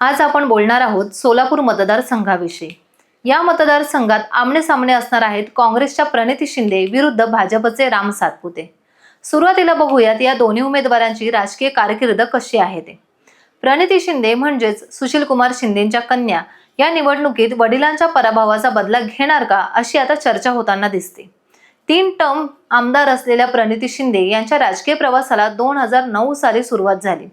आज आपण बोलणार आहोत सोलापूर मतदारसंघाविषयी. या मतदारसंघात आमने सामने असणार आहेत काँग्रेसच्या प्रणिती शिंदे विरुद्ध भाजपचे राम सातपुते. सुरुवातीला बघूयात या दोन्ही उमेदवारांची राजकीय कारकीर्द कशी आहे ते. प्रणिती शिंदे म्हणजेच सुशीलकुमार शिंदेंच्या कन्या या निवडणुकीत वडिलांच्या पराभवाचा बदला घेणार का अशी आता चर्चा होताना दिसते. तीन टर्म आमदार असलेल्या प्रणिती शिंदे यांच्या राजकीय प्रवासाला दोन हजार नऊ साली सुरुवात झाली.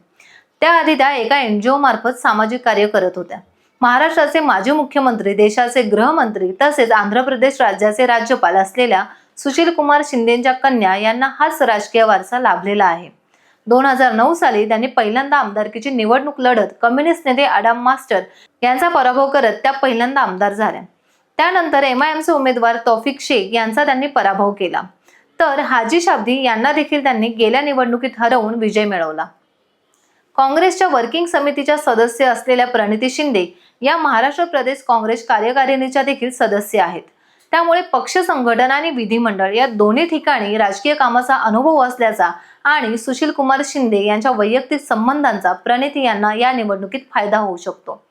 त्याआधी त्या एका एनजीओ मार्फत सामाजिक कार्य करत होत्या. महाराष्ट्राचे माजी मुख्यमंत्री देशाचे गृहमंत्री तसेच आंध्र प्रदेश राज्याचे राज्यपाल असलेल्या सुशील कुमार शिंदेच्या कन्या यांना हाच राजकीय वारसा लाभलेला आहे. दोन हजार नऊ साली त्यांनी पहिल्यांदा आमदारकीची निवडणूक लढत कम्युनिस्ट नेते आडाम मास्टर यांचा पराभव करत त्या पहिल्यांदा आमदार झाल्या. त्यानंतर एम आय एमचे उमेदवार तौफिक शेख यांचा त्यांनी पराभव केला. तर हाजी शाब्दी यांना देखील त्यांनी गेल्या निवडणुकीत हरवून विजय मिळवला. काँग्रेसच्या वर्किंग समितीच्या सदस्य असलेल्या प्रणिती शिंदे या महाराष्ट्र प्रदेश काँग्रेस कार्यकारिणीच्या देखील सदस्य आहेत. त्यामुळे पक्ष संघटन आणि विधिमंडळ या दोन्ही ठिकाणी राजकीय कामाचा अनुभव असल्याचा आणि सुशील कुमार शिंदे यांच्या वैयक्तिक संबंधांचा प्रणिती यांना या निवडणुकीत फायदा होऊ शकतो.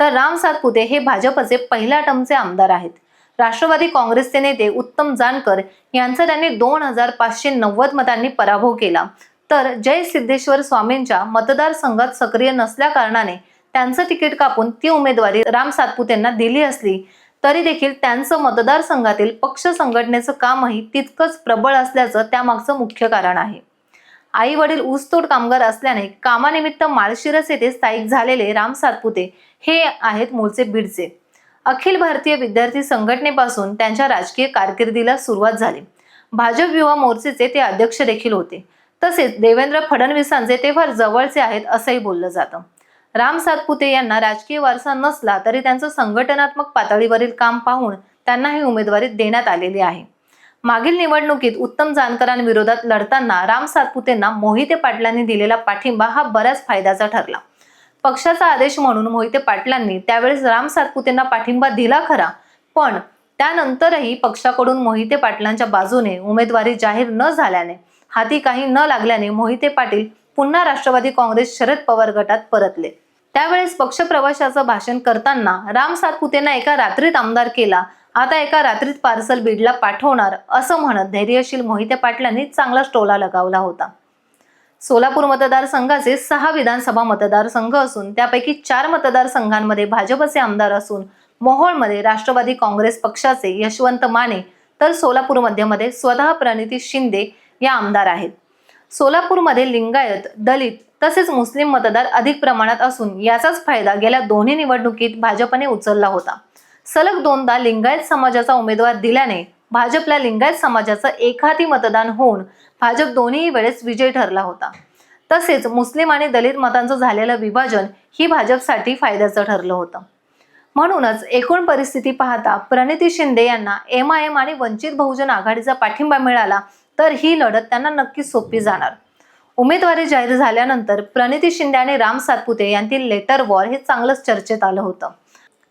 तर राम सातपुते हे भाजपचे पहिल्या टर्मचे आमदार आहेत. राष्ट्रवादी काँग्रेसचे नेते उत्तम जानकर यांचा त्यांनी दोन हजार पाचशे नव्वद मतांनी पराभव केला. तर जय सिद्धेश्वर स्वामींच्या मतदारसंघात सक्रिय नसल्या कारणाने त्यांचं तिकीट कापून ती उमेदवारी राम सातपुतेंना दिली असली तरी देखील त्यांचं मतदारसंघातील पक्ष संघटनेचं कामही तितकंच प्रबळ असल्याचं त्यामागचं मुख्य कारण आहे. आई वडील ऊसतोड कामगार असल्याने कामानिमित्त माळशिरस येथे स्थायिक झालेले राम सातपुते हे आहेत मूळचे बीडचे. अखिल भारतीय विद्यार्थी संघटनेपासून त्यांच्या राजकीय कारकिर्दीला सुरुवात झाली. भाजप युवा मोर्चेचे ते अध्यक्ष देखील होते. तसेच देवेंद्र फडणवीसांचे ते फार जवळचे आहेत असंही बोललं जातं. राम सातपुते यांना राजकीय वारसा नसला तरी त्यांचं संघटनात्मक पातळीवरील काम पाहून त्यांना ही उमेदवारी देण्यात आलेली आहे. मागील निवडणुकीत उत्तम जानकरांविरोधात लढताना राम सातपुतेंना मोहिते पाटलांनी दिलेला पाठिंबा हा बऱ्याच फायद्याचा ठरला. पक्षाचा आदेश म्हणून मोहिते पाटलांनी त्यावेळेस राम सातपुतेंना पाठिंबा दिला खरा पण त्यानंतरही पक्षाकडून मोहिते पाटलांच्या बाजूने उमेदवारी जाहीर न झाल्याने हाती काही न लागल्याने मोहिते पाटील पुन्हा राष्ट्रवादी काँग्रेस शरद पवार गटात परतले. त्यावेळेस पक्षप्रवेशाचं भाषण करताना राम सातपुतेंना एका रात्रीत आमदार केला आता एका रात्रीत पार्सल बीडला पाठवणार असं म्हणत धैर्यशील मोहिते पाटलांनी चांगलाच टोला लगावला होता. सोलापूर मतदारसंघाचे सहा विधानसभा मतदारसंघ असून त्यापैकी चार मतदारसंघांमध्ये भाजपचे आमदार असून मोहोळमध्ये राष्ट्रवादी काँग्रेस पक्षाचे यशवंत माने तर सोलापूर मध्यमध्ये स्वतः प्रणिती शिंदे या आमदार आहेत. सोलापूरमध्ये लिंगायत दलित तसेच मुस्लिम मतदार अधिक प्रमाणात असून याचाच फायदा गेल्या दोन्ही निवडणुकीत भाजपने उचलला होता. सलग दोनदा लिंगायत समाजाचा उमेदवार दिल्याने भाजपला लिंगायत समाजाचं एकहाती मतदान होऊन भाजप दोन्ही वेळेस विजय ठरला होता. तसेच मुस्लिम आणि दलित मतांचं झालेलं विभाजन ही भाजपसाठी फायद्याचं ठरलं होतं. म्हणूनच एकूण परिस्थिती पाहता प्रणिती शिंदे यांना एम आय एम आणि वंचित बहुजन आघाडीचा पाठिंबा मिळाला तर ही लढत त्यांना नक्कीच सोपी जाणार. उमेदवारी जाहीर झाल्यानंतर प्रणिती शिंदे आणि राम सातपुते यांतील लेटर वॉर हे चांगलंच चर्चेत आलं होतं.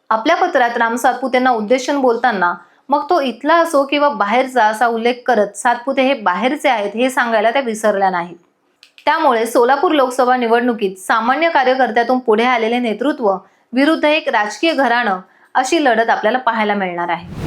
आपल्या पत्रात राम सातपुतेंना उद्देशून बोलताना मग तो इथला असो किंवा बाहेरचा असा उल्लेख करत सातपुते हे बाहेरचे आहेत हे सांगायला त्या विसरल्या नाहीत. त्यामुळे सोलापूर लोकसभा निवडणुकीत सामान्य कार्यकर्त्यातून पुढे आलेले नेतृत्व विरुद्ध एक राजकीय घराणं अशी लढत आपल्याला पाहायला मिळणार आहे.